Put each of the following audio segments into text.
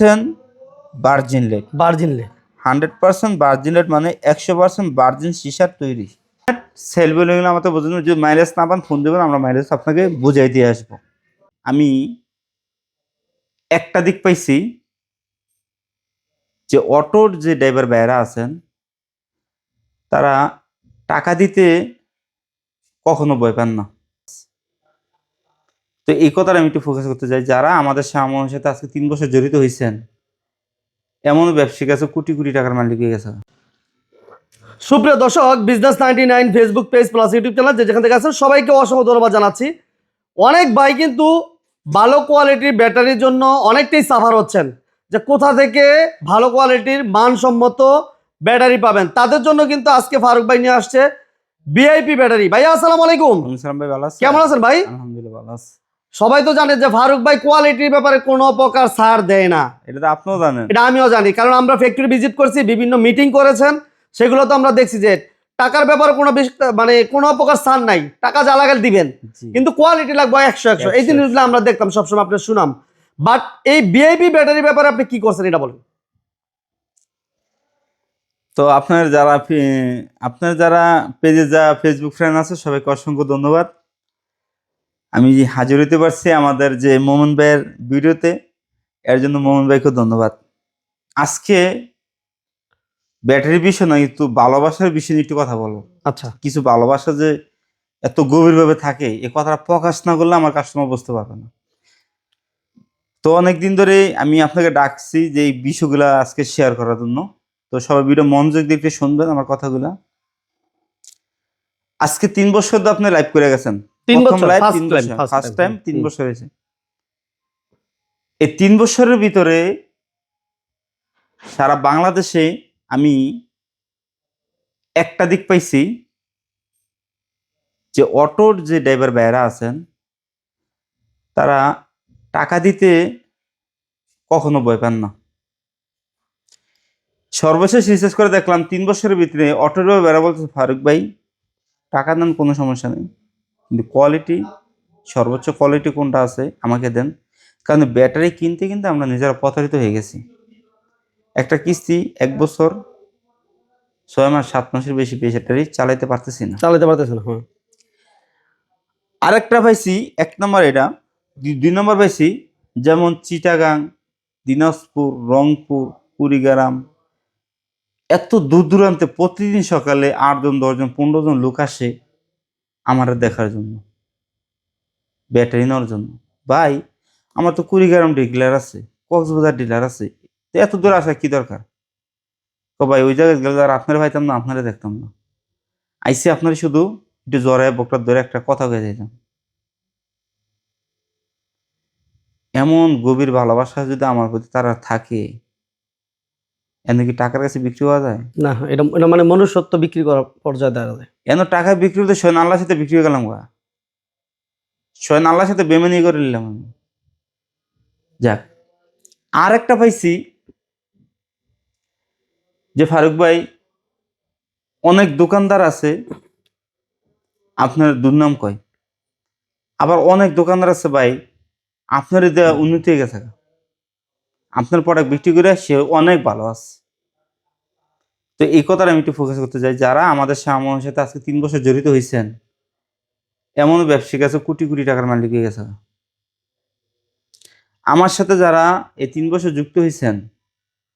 Percent virgin lead virgin lead hundred percent virgin lead মানে একশো percent virgin সিসার তৈরি। Sell বলে গেলে আমাদের বোঝানো যদি মাইলেজ না পান ফোন দেবেন আমরা মাইলেজ আপনাকে বুঝাই দিয়ে আসব। আমি একটা দিক পাইছি যে অটোর যে ড্রাইভার ভাইয়েরা আছেন তারা টাকা দিতে কখনো ভয় পান না। তো এই কথাটা আমি একটু ফোকাস করতে চাই। যারা আমাদের সামনের সাথে আজকে তিন বছর জড়িত হয়েছেন এমন ব্যবসায়িক আছে কোটি কোটি টাকার মালিক হয়ে গেছে। সুপ্রিয় দর্শক business ninety nine Facebook page plus YouTube channel যে যেখান থেকে আছেন সবাইকে অসংখ্য ধন্যবাদ জানাচ্ছি। অনেক ভাই কিন্তু ভালো কোয়ালিটির ব্যাটারির জন্য অনেকটাই সাফার হচ্ছেন যে কোথা থেকে ভালো কোয়ালিটির মানসম্মত ব্যাটারি পাবেন। তাদের জন্য কিন্তু আজকে ফারুক ভাই নিয়ে আসছে বিআইপি ব্যাটারি ভাই আসসালামু আলাইকুম। ভাই ভালো? কেমন আছেন ভাই? আলহামদুলিল্লাহ ভালো আছে। সবাই তো জানে যে ফারুক ভাই কোয়ালিটির ব্যাপারে কোনো প্রকার ছাড় দেয় না। এটা তো আপনিও জানেন। এটা আমিও জানি কারণ আমরা ফ্যাক্টরি ভিজিট করছি বিভিন্ন মিটিং করেছেন সেগুলো তো আমরা দেখছি যে টাকার ব্যাপারে কোনো মানে কোনো প্রকার ছাড় নাই টাকা যা লাগাল দিবেন। কিন্তু কোয়ালিটি লাগবে একশো একশো। এই জিনিসগুলো আমরা দেখতাম সবসময় আপনার শুনাম। বাট এই বিআইপি ব্যাটারি ব্যাপারে আপনি কি করছেন এটা বলেন। তো আপনার যারা আপনার যারা পেজে যা ফেসবুক ফ্রেন্ড আছে সবাইকে অসংখ্য ধন্যবাদ। আমি হাজির হতে পারছি আমাদের যে মোমন ভাইয়ের ভিডিওতে এর জন্য মোমন ভাইকে ধন্যবাদ। আজকে ব্যাটারি বিষয় নয় কিন্তু ভালোবাসার বিষয় নিয়ে একটু কথা বলব। আচ্ছা। কিছু ভালোবাসা যে এত গভীরভাবে থাকে এ কথাটা প্রকাশ না করলে আমার কাস্টমার বুঝতে পারবে না। তো অনেকদিন ধরে আমি আপনাকে ডাকছি যে এই বিষয়গুলা আজকে শেয়ার করার জন্য। তো সবাই ভিডিও মনোযোগ দিয়ে একটু শুনবেন আমার কথাগুলা। আজকে তিন বছর তো আপনি লাইভ করে গেছেন। তিন বছর, ফার্স্ট টাইম তিন বছর হয়েছে। এই তিন বছরের ভিতরে সারা বাংলাদেশে আমি একটা দিক পাইছি যে অটোর যে ড্রাইভার ভাইয়েরা আছেন তারা টাকা দিতে কখনো ভয় পান না। সর্বশেষ রিসার্চ করে দেখলাম তিন বছরের ভিতরে অটোর বেড়া বলতে ফারুক ভাই টাকা দেন কোনো সমস্যা নেই। কিন্তু কোয়ালিটি সর্বোচ্চ কোয়ালিটি কোনটা আছে আমাকে দেন। কারণ ব্যাটারি কিনতে কিনতে আমরা নিজেরা প্রতারিত হয়ে গেছি। একটা কিস্তি এক বছর ছয় মাস সাত মাসের বেশি ব্যাটারি চালাইতে পারতেছি না। চালাতে পারতেছেন হ্যাঁ। আরেকটা পাইছি এক নম্বর এটা দুই- দুই নম্বর পাইছি যেমন চিটাগাং দিনাজপুর রংপুর কুড়িগ্রাম এত দূর দূরান্তে প্রতিদিন সকালে আটজন দশজন পনেরো জন লোক আসে। আমার দেখার জন্য ব্যাটারি নেওয়ার জন্য। ভাই, আমার তো কুড়িগ্রাম ডিলার আছে, কক্সবাজার ডিলার আছে, তো এত দূর আসা কি দরকার? তো ভাই, ওই জায়গায় গেলে আর আপনারা ভাইতাম না, আপনারা দেখতাম না। আইসি আপনারা শুধু একটু জড়ায় বকটার ধরে একটা কথা কয়ে দিতাম। এমন গভীর ভালোবাসা যদি আমার প্রতি তারা থাকে এনে কি টাকার কাছে বিক্রি হওয়া যায়? না এটা এটা মানে মনুষ্যত্ব বিক্রি করার পর্যায়ে দেখা যায় এন টাকা বিক্রি হতে স্বয়ং আল্লাহর সাথে বিক্রি হয়ে গেলাম গা? স্বয়ং আল্লাহর সাথে বেমানি করে নিলাম আমি। যাক আর একটা পাইছি যে ফারুক ভাই অনেক দোকানদার আছে আপনার দুর্নাম কয়। আবার অনেক দোকানদার আছে ভাই আপনার দেওয়া উন্নতি হয়ে গেছে। আপনার প্রোডাক্ট বিক্রি করে সে অনেক ভালো আছে। তো এই কথাটা আমি একটু ফোকাস করতে চাই, যারা আমাদের সামনের সাথে আজকে তিন বছর জড়িত হয়েছেন এমন ব্যবসায়িক আছে, কোটি কোটি টাকার মালিক হয়ে গেছে। আমার সাথে যারা এই তিন বছর যুক্ত হয়েছেন,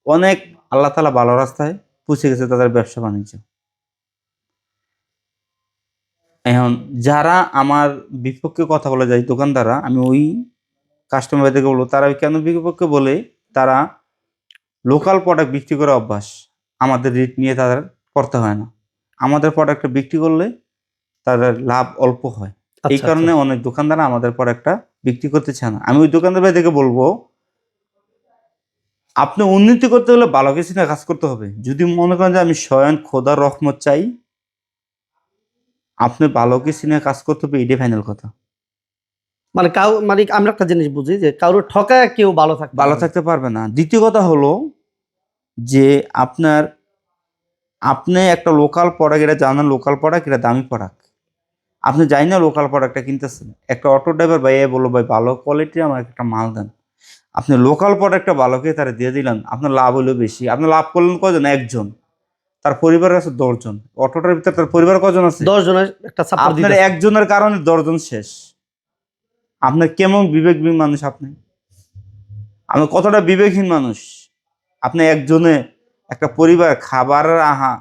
অনেক আল্লাহ তালা ভালো রাস্তায় পৌঁছে গেছে তাদের ব্যবসা বাণিজ্য। এখন যারা আমার বিপক্ষে কথা বলে যায়, দোকানদাররা, আমি ওই কাস্টমারদেরকে বলব, তারা কেন বিপক্ষে বলে তারা লোকাল প্রোডাক্ট বিক্রি করা অভ্যাস। আমাদের রেট নিয়ে তাদের করতে হয় না। আমাদের প্রোডাক্টটা বিক্রি করলে তাদের লাভ অল্প হয়। এই আচ্ছা, কারণে অনেক দোকানদার আমাদের প্রোডাক্টটা বিক্রি করতে চায় না। আমি ওই দোকানদার ভাইদেরকে বলব আপনি উন্নতি করতে হলে ভালো কিছু না কাজ করতে হবে। যদি মনে করেন যে আমি স্বয়ং খোদার রহমত চাই আপনি ভালো কিছু নিয়ে কাজ করতে হবে এটাই ফাইনাল কথা। মানে কাউ মানে আমরা একটা জিনিস বুঝি যে কারোর ঠকায় কেউ ভালো থাকবে ভালো থাকতে পারবে না। দ্বিতীয় কথা হলো যে আপনার আপনি একটা লোকাল প্রোডাক্ট এটা জানেন লোকাল প্রোডাক্ট এটা দামি প্রোডাক্ট আপনি যাই না লোকাল প্রোডাক্টটা কিনতেছেন। একটা অটো ড্রাইভার ভাই এ বলল ভাই ভালো কোয়ালিটির আমার একটা মাল দেন। আপনি লোকাল প্রোডাক্টটা ভালোকে তারা দিয়ে দিলেন আপনার লাভ হলো বেশি। আপনি লাভ করলেন কজন একজন। তার পরিবারের আছে দশজন। অটোটার ভিতরে তার পরিবার কজন আছে? দশ জনের একটা আপনার একজনের কারণে দশজন শেষ। আপনার কেমন বিবেকহীন মানুষ আপনি? আপনি কতটা বিবেকহীন মানুষ? আপনি একজনে একটা পরিবার খাবারের আহা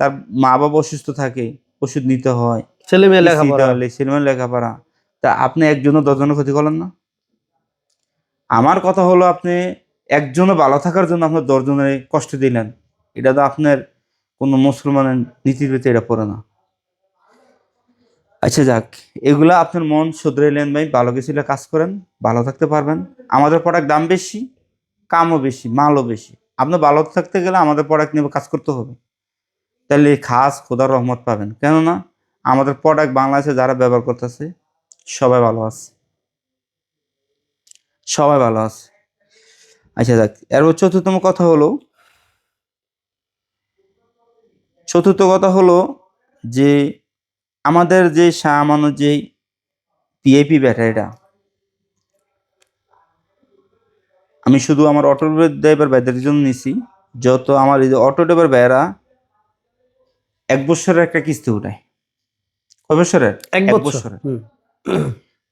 তার মা বাবা অসুস্থ থাকে ওষুধ নিতে হয় ছেলে মেয়ে লেখাপড়া। সিনেমার লেখাপড়া। তা আপনি একজনও দশজনের ক্ষতি করলেন না? আমার কথা হলো আপনি একজনে ভালো থাকার জন্য আপনার দশজনের কষ্ট দিলেন। এটা তো আপনার কোনো মুসলমানের নীতির ভিতরে এটা পড়ে না। আচ্ছা যাক। এগুলো আপনার মন শুধরাইলেন ভাই ভালো কিছু কাজ করেন, ভালো থাকতে পারবেন। আমাদের প্রোডাক্ট দাম বেশি, কামও বেশি, মালও বেশি। আপনি ভালো থাকতে গেলে আমাদের প্রোডাক্ট নিয়ে কাজ করতে হবে। তাহলে খাস খোদার রহমত পাবেন। কেননা, আমাদের প্রোডাক্ট বাংলাদেশে যারা ব্যবহার করতেছে, সবাই ভালো আছে। সবাই ভালো আছে। আচ্ছা যাক। এরপর চতুর্থম কথা হলো, চতুর্থ কথা হলো যে আমাদের যে সামান্য যে পিএপি ব্যাটারিটা আমি শুধু আমার অটো ড্রাইভার ব্যাটারির জন্য নিছি যত আমার এই অটো ড্রাইভার ভাইয়েরা এক বছরের একটা কিস্তি উঠায়। কয় বছরের? এক এক বছর। বছরের।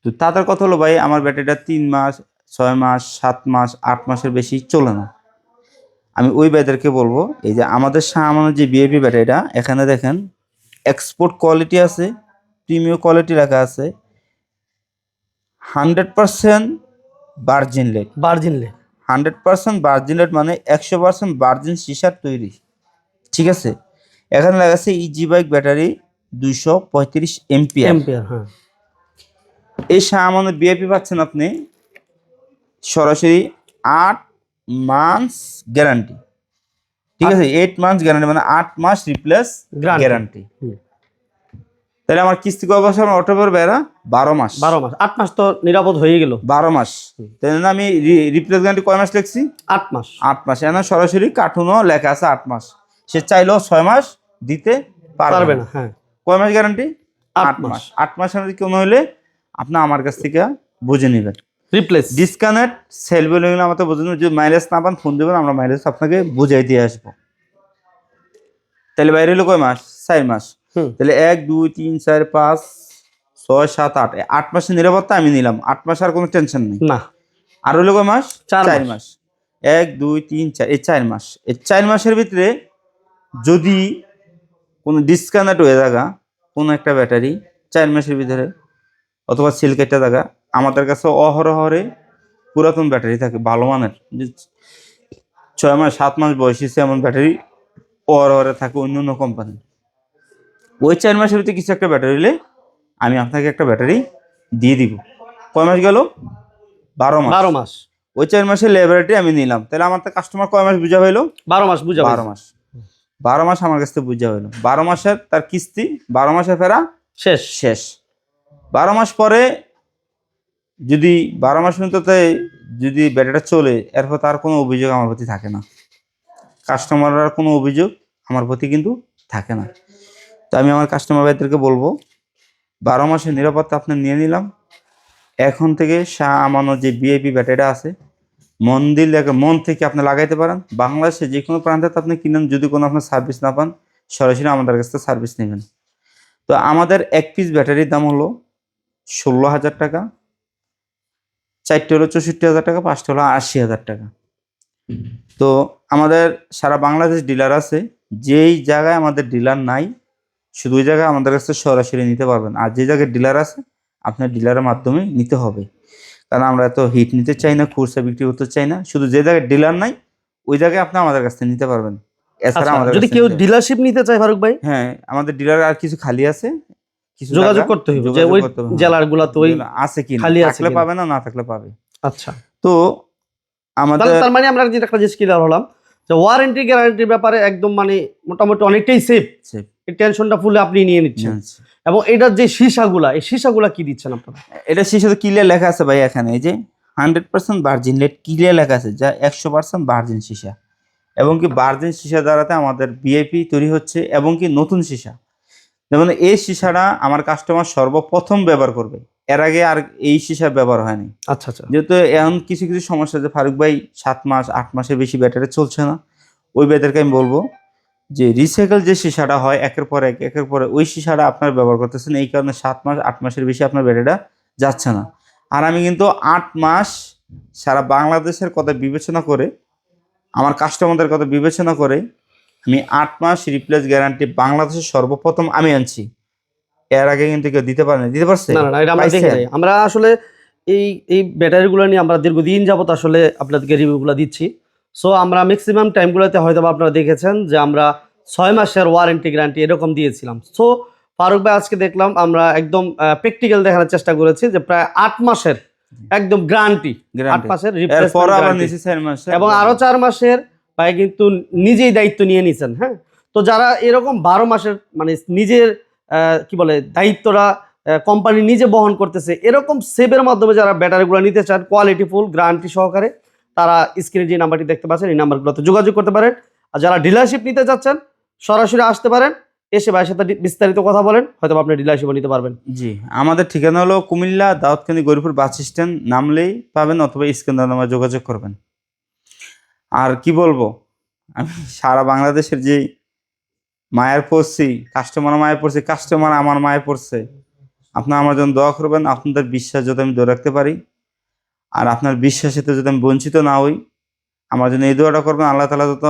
তো তাদের কথা হলো ভাই আমার ব্যাটারিটা তিন মাস ছয় মাস সাত মাস আট মাসের বেশি চলে না। আমি ওই ব্যাটারিকে বলব এই যে আমাদের সামান্য যে বিএপি ব্যাটারিটা এখানে দেখেন এক্সপোর্ট কোয়ালিটি আছে প্রিমিয়াম কোয়ালিটি লেখা আছে hundred percent virgin lead virgin lead hundred percent virgin lead মানে একশো পার্সেন্ট বার্জিন সিসার তৈরি ঠিক আছে? এখানে লেখা আছে ইজি বাইক ব্যাটারি দুইশো পঁয়ত্রিশ এমপিআর হ্যাঁ। এই সামান্য বিএপি পাচ্ছেন আপনি সরাসরি আট মান্থস গ্যারান্টি ঠিক আছে এইট মান্থস গ্যারান্টি মানে আট মাস রিপ্লেস গ্যারান্টি তাহলে আমার কিস্তি কয় বছর? আমার অটোপের বেড়া বারো মাস। বারো মাস। আট মাস তো নিরাপদ হয়ে গেল। বারো মাস। তাহলে আমি রিপ্লেস গ্যারান্টি কয় মাস লিখছি? আট মাস। আট মাস। এখানে সরাসরি কার্টুনও লেখা আছে আট মাস। সে চাইলেও ছয় মাস দিতে পারবে না। হ্যাঁ। কয় মাস গ্যারান্টি আট মাস। মাস। আট মধ্যে কোনো হলে আপনি আমার কাছ থেকে বুঝে নেবেন। রিপ্লেস ডিসকানেক্ট সেল গেলে আমাদের বুঝুন যদি মাইলেজ না পান ফোন দেবেন আমরা মাইলেজ আপনাকে বুঝাই দিয়ে আসব। তাহলে বাইরে হলো কয় মাস? চার মাস। তাহলে এক দুই তিন চার পাঁচ ছয় সাত আট। আট মাসের নিরাপত্তা আমি নিলাম। আট মাস আর কোনো টেনশন নেই। না। আর হলো কয় মাস? চার মাস। মাস। এক দুই তিন চার। এই চার মাস। এই চার মাসের ভিতরে যদি কোনো ডিসকানেক্ট হয়ে থাকা কোনো একটা ব্যাটারি চার মাসের ভিতরে অথবা সেল কেটে থাকা আমাদের কাছে অহরহরে পুরাতন ব্যাটারি থাকে ভালো মানের। যে ছয় মাস সাত মাস বয়স এমন ব্যাটারি অহরহরে থাকে অন্য অন্য কোম্পানি ওই চার মাসের ভিতরে কিছু একটা ব্যাটারি হলে আমি আপনাকে একটা ব্যাটারি দিয়ে দিব। কয় মাস গেল? বারো মাস। বারো মাস। ওই চার মাসের লেবারেটরি আমি নিলাম। তাহলে আমার তো কাস্টমার কয় মাস বুঝা হইল? বারো মাস বুঝা বারো মাস। বারো মাস আমার কাছ থেকে বুঝা হইল। বারো মাসের তার কিস্তি বারো মাসে ফেরা শেষ। শেষ। বারো মাস পরে যদি বারো মাস পর্যন্ত যদি ব্যাটারিটা চলে, এরপর তার কোনো অভিযোগ আমার প্রতি থাকে না। কাস্টমারের কোনো অভিযোগ আমার প্রতি কিন্তু থাকে না। তো আমি আমার কাস্টমার ভাইদেরকে বলব, বারো মাসের নিরাপত্তা আপনি নিয়ে নিলাম। এখন থেকে শাহ আমানো যে বিআইপি ব্যাটারিটা আছে, মন দিল মন থেকে আপনি লাগাইতে পারেন। বাংলাদেশে যে কোনো প্রান্তে আপনি কিনেন, যদি কোনো আপনার সার্ভিস না পান, সরাসরি আমাদের কাছ থেকে সার্ভিস নেবেন। তো আমাদের এক পিস ব্যাটারির দাম হলো ষোলো হাজার টাকা। চারটে হলো চৌষট্টি হাজার টাকা পাঁচটা হলো আশি হাজার টাকা। তো আমাদের সারা বাংলাদেশ ডিলার আছে যেই জায়গায় আমাদের ডিলার নাই শুধু ওই জায়গায় আমাদের কাছে সরাসরি নিতে পারবেন। আর যে জায়গায় ডিলার আছে আপনার ডিলারের মাধ্যমে নিতে হবে। কারণ আমরা এত হিট নিতে চাই না খুরসা বিক্রি করতে চাই না শুধু যে জায়গায় ডিলার নাই ওই জায়গায় আপনি আমাদের কাছ থেকে নিতে পারবেন। এছাড়া আচ্ছা, আমাদের যদি কেউ ডিলারশিপ নিতে চায় ফারুক ভাই? হ্যাঁ আমাদের ডিলার আর কিছু খালি আছে কিছু যোগাযোগ করতে হবে যে ওই। জেলার গুলাতে ওই আছে কি খালি আছে থাকলে পাবে না না থাকলে পাবে। আচ্ছা। তো আমাদের তার মানে আমরা যেটা একটা জিনিস ক্লিয়ার হলাম যে ওয়ারেন্টি গ্যারান্টির ব্যাপারে একদম মানে মোটামুটি অনেকটাই সেফ Safe। এই টেনশনটা ফুলে আপনি নিয়ে নিচ্ছেন। এবং এটার যে সীসাগুলা এই সীসাগুলা কি দিচ্ছেন আপনারা? এটা সেই সাথে ক্লিয়ার লেখা আছে ভাই এখানে এই যে hundred percent virgin lead clear লেখা আছে যা একশো পার্সেন্ট ভার্জিন সীসা। এবং কি ভার্জিন সীসা দ্বারাতে আমাদের বিআইপি তৈরি হচ্ছে এবং কি নতুন সীসা। যেমন এই সীসাটা আমার কাস্টমার সর্বপ্রথম ব্যবহার করবে। এর আগে আর এই সীসা ব্যবহার হয়নি। আচ্ছা আচ্ছা। যেহেতু এখন কিছু কিছু সমস্যা যে ফারুক ভাই সাত মাস আট মাসের বেশি ব্যাটারি চলছে না। ওই ব্যাটারিকে আমি বলব যে রিসাইকেল যে সীসাটা হয় একের পর এক একের পরে ওই সীসাটা আপনার ব্যবহার করতেছেন। এই কারণে সাত মাস আট মাসের বেশি আপনার ব্যাটারিটা যাচ্ছে না। আর আমি কিন্তু আট মাস সারা বাংলাদেশের কথা বিবেচনা করে আমার কাস্টমারদের কথা বিবেচনা করে আমি আট মাস রিপ্লেস গ্যারান্টি বাংলাদেশের সর্বপ্রথম আমি আনছি। এর আগে কিন্তু কেউ দিতে পারে দিতে পারছে? না না, না এটা আমরা? আমরা আসলে এই এই ব্যাটারিগুলো নিয়ে আমরা দীর্ঘদিন যাবত আসলে আপনাদেরকে রিভিউগুলো দিচ্ছি। সো আমরা ম্যাক্সিমাম টাইমগুলোতে হয়তো আপনারা দেখেছেন যে আমরা ছয় মাসের ওয়ারেন্টি গ্যারান্টি এরকম দিয়েছিলাম। সো ফারুক ভাই আজকে দেখলাম আমরা একদম প্র্যাকটিক্যাল দেখানোর চেষ্টা করেছি যে প্রায় আট মাসের একদম গ্যারান্টি আট মাসের এবং আরও চার মাসের ভাই কিন্তু নিজেই দায়িত্ব নিয়ে নিছেন হ্যাঁ? তো যারা এরকম বারো মাসের মানে নিজের কি বলে দায়িত্বটা কোম্পানি নিজে বহন করতেছে, এরকম সেভের মাধ্যমে যারা ব্যাটারিগুলো নিতে চান কোয়ালিটি ফুল গ্যারান্টি সহকারে, তারা স্ক্রিনে যে নাম্বারটি দেখতে পাচ্ছেন, এই নাম্বারগুলোতে যোগাযোগ করতে পারেন। আর যারা ডিলারশিপ নিতে চাচ্ছেন সরাসরি আসতে পারেন, এসে ভাইয়ের সাথে বিস্তারিত কথা বলেন, হয়তো আপনি ডিলারশিপও নিতে পারবেন। জি, আমাদের ঠিকানা হলো কুমিল্লা দাউদকান্দি গরিপুর বাস স্ট্যান্ড, নামলেই পাবেন অথবা স্ক্যান নাম্বার যোগাযোগ করবেন। আর কি বলব? আমি সারা বাংলাদেশের যে মায়ের পড়ছি কাস্টমার মায়ের পড়ছি কাস্টমার আমার মায়ের পড়ছে, আপনারা আমার জন্য দোয়া করবেন, আপনাদের বিশ্বাস যাতে আমি ধরে রাখতে পারি, আর আপনার বিশ্বাসেতে যদি আমি বঞ্চিত না হই, আমার জন্য এই দোয়াটা করবেন, আল্লাহ তালা যত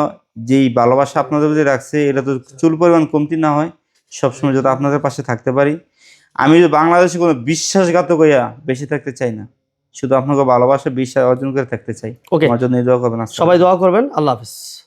যেই ভালোবাসা আপনাদের প্রতি রাখছে, এটা তো চুল পরিমাণ কমতি না হয়, সবসময় যাতে আপনাদের পাশে থাকতে পারি। আমি যদি বাংলাদেশে কোনো বিশ্বাসঘাতক হইয়া বেশি থাকতে চাই না। শুধু আপনাকে ভালোবাসা বিশ্বাস অর্জন করে থাকতে চাই। ওকে আমার জন্য দোয়া করবেন। সবাই দোয়া করবেন। আল্লাহ হাফিজ।